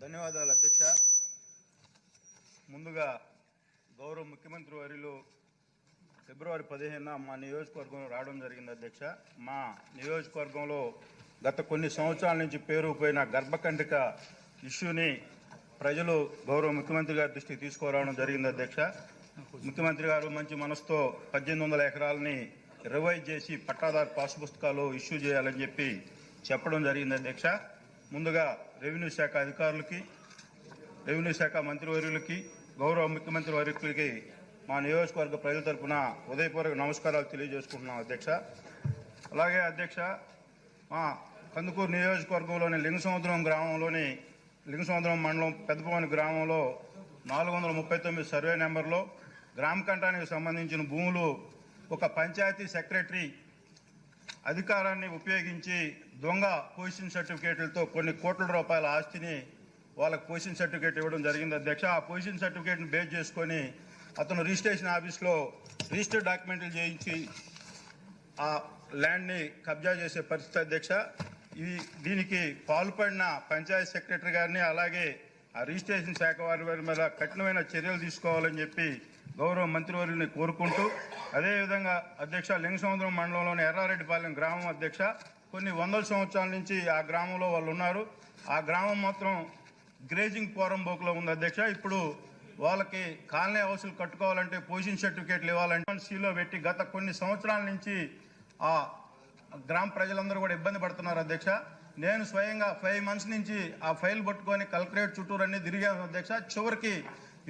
ధన్యవాదాలు అధ్యక్ష. ముందుగా గౌరవ ముఖ్యమంత్రి వారిలో ఫిబ్రవరి పదిహేనున మా నియోజకవర్గం రావడం జరిగింది అధ్యక్ష. మా నియోజకవర్గంలో గత కొన్ని సంవత్సరాల నుంచి పేరుకుపోయిన గర్భకండిక ఇష్యూని ప్రజలు గౌరవ ముఖ్యమంత్రి గారి దృష్టికి తీసుకురావడం జరిగింది అధ్యక్ష. ముఖ్యమంత్రి గారు మంచి మనసుతో పద్దెనిమిది వందల ఎకరాలని రివైజ్ చేసి పట్టాదారు పాస్ పుస్తకాలు ఇష్యూ చేయాలని చెప్పి చెప్పడం జరిగింది అధ్యక్ష. ముందుగా రెవెన్యూ శాఖ అధికారులకి రెవెన్యూ శాఖ మంత్రివర్యులకి గౌరవ ముఖ్యమంత్రి వర్యులకి మా నియోజకవర్గ ప్రజల తరపున ఉదయపూర్వక నమస్కారాలు తెలియజేసుకుంటున్నాం అధ్యక్ష. అలాగే అధ్యక్ష మా కందుకూరు నియోజకవర్గంలోని లింగసముద్రం గ్రామంలోని లింగసముద్రం మండలం పెద్దపవని గ్రామంలో నాలుగు వందల ముప్పై తొమ్మిది సర్వే నెంబర్లో గ్రామ కంఠానికి సంబంధించిన భూములు ఒక పంచాయతీ సెక్రటరీ అధికారాన్ని ఉపయోగించి దొంగ పొజిషన్ సర్టిఫికేట్లతో కొన్ని కోట్ల రూపాయల ఆస్తిని వాళ్ళకి పొజిషన్ సర్టిఫికేట్ ఇవ్వడం జరిగింది. అధ్యక్ష ఆ పొజిషన్ సర్టిఫికేట్ని బేస్ చేసుకొని అతను రిజిస్ట్రేషన్ ఆఫీస్లో రిజిస్టర్ డాక్యుమెంట్లు చేయించి ఆ ల్యాండ్ని కబ్జా చేసే పరిస్థితి అధ్యక్ష. ఇది దీనికి పాల్పడిన పంచాయత్ సెక్రటరీ గారిని అలాగే ఆ రిజిస్ట్రేషన్ శాఖ వారి వారి మీద కఠినమైన చర్యలు తీసుకోవాలని చెప్పి గౌరవ మంత్రివర్యుని కోరుకుంటూ అదేవిధంగా అధ్యక్ష లింగసముద్రం మండలంలోని ఎర్రారెడ్డిపాలెం గ్రామం అధ్యక్ష కొన్ని వందల సంవత్సరాల నుంచి ఆ గ్రామంలో వాళ్ళు ఉన్నారు. ఆ గ్రామం మాత్రం గ్రేజింగ్ పోరంబోకులో ఉంది అధ్యక్ష. ఇప్పుడు వాళ్ళకి కాలనీ హౌసులు కట్టుకోవాలంటే పొజిషన్ సర్టిఫికేట్లు ఇవ్వాలంటే సీలో పెట్టి గత కొన్ని సంవత్సరాల నుంచి ఆ గ్రామ ప్రజలందరూ కూడా ఇబ్బంది పడుతున్నారు అధ్యక్ష. నేను స్వయంగా ఫైవ్ మంత్స్ నుంచి ఆ ఫైల్ పట్టుకొని కలెక్టరేట్ చుట్టూరు అన్ని తిరిగాను అధ్యక్ష. చివరికి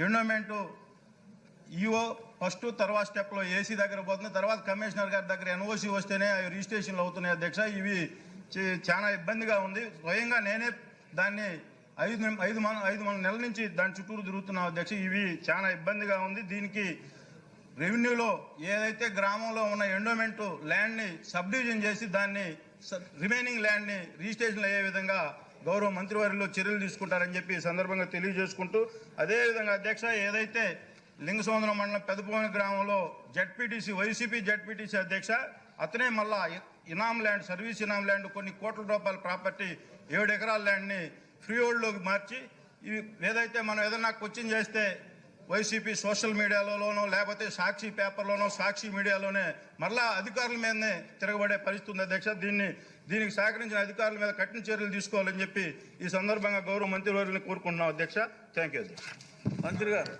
ఎండోమెంటు ఈఓ ఫస్ట్ తర్వాత స్టెప్లో ఏసీ దగ్గర పోతుంది. తర్వాత కమిషనర్ గారి దగ్గర ఎన్ఓసి వస్తేనే అవి రిజిస్ట్రేషన్లు అవుతున్నాయి అధ్యక్ష. ఇవి చాలా ఇబ్బందిగా ఉంది. స్వయంగా నేనే దాన్ని ఐదు ఐదు మన ఐదు మన నెలల నుంచి దాని చుట్టూరు తిరుగుతున్నాం అధ్యక్ష. ఇవి చాలా ఇబ్బందిగా ఉంది. దీనికి రెవెన్యూలో ఏదైతే గ్రామంలో ఉన్న ఎండోమెంటు ల్యాండ్ని సబ్డివిజన్ చేసి దాన్ని రిమైనింగ్ ల్యాండ్ని రిజిస్ట్రేషన్ అయ్యే విధంగా గౌరవ మంత్రివర్యులు చర్యలు తీసుకుంటారని చెప్పి సందర్భంగా తెలియజేసుకుంటూ అదేవిధంగా అధ్యక్ష ఏదైతే లింగసముద్రం మండలం పెదపవని గ్రామంలో జడ్పీటీసీ వైసీపీ జడ్పీటీసీ అధ్యక్ష అతనే మళ్ళా ఇనాం ల్యాండ్ సర్వీస్ ఇనాం ల్యాండ్ కొన్ని కోట్ల రూపాయల ప్రాపర్టీ ఏడు ఎకరాల ల్యాండ్ని ఫ్రీ హోల్డ్లోకి మార్చి ఇవి ఏదైతే మనం ఏదైనా క్వశ్చన్ చేస్తే వైసీపీ సోషల్ మీడియాలోనో లేకపోతే సాక్షి పేపర్లోనో సాక్షి మీడియాలోనే మరలా అధికారుల మీదనే తిరగబడే పరిస్థితి ఉంది అధ్యక్ష. దీన్ని దీనికి సహకరించిన అధికారుల మీద కఠిన చర్యలు తీసుకోవాలని చెప్పి ఈ సందర్భంగా గౌరవ మంత్రివర్యులను కోరుకుంటున్నాం అధ్యక్ష. థ్యాంక్ యూ అధ్యక్ష. మంత్రి గారు.